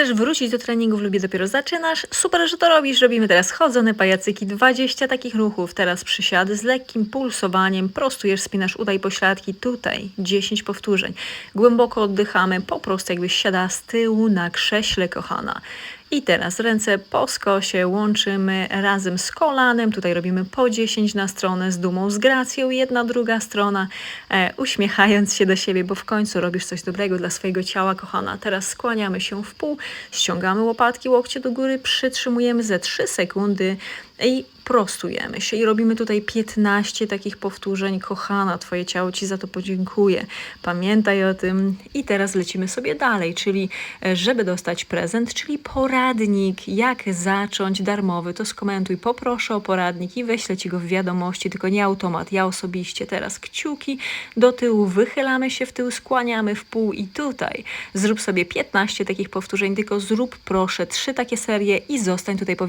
Chcesz wrócić do treningów lub dopiero zaczynasz? Super, że to robisz. Robimy teraz chodzone pajacyki, 20 takich ruchów. Teraz przysiady z lekkim pulsowaniem. Prostujesz, spinasz uda i pośladki. Tutaj 10 powtórzeń. Głęboko oddychamy, po prostu jakbyś siadała z tyłu na krześle, kochana. I teraz ręce po skosie łączymy razem z kolanem. Tutaj robimy po 10 na stronę z dumą, z gracją. Jedna, druga strona, e, uśmiechając się do siebie, bo w końcu robisz coś dobrego dla swojego ciała, kochana. Teraz skłaniamy się w pół, ściągamy łopatki, łokcie do góry, przytrzymujemy ze 3 sekundy i prostujemy się. I robimy tutaj 15 takich powtórzeń. Kochana, Twoje ciało Ci za to podziękuję. Pamiętaj o tym. I teraz lecimy sobie dalej, czyli e, żeby dostać prezent, czyli poradnik, jak zacząć darmowy, to skomentuj, poproszę o poradnik i wyślę Ci go w wiadomości, tylko nie automat, ja osobiście. Teraz kciuki do tyłu, wychylamy się w tył, skłaniamy w pół i tutaj zrób sobie 15 takich powtórzeń, tylko zrób proszę trzy takie serie i zostań tutaj powie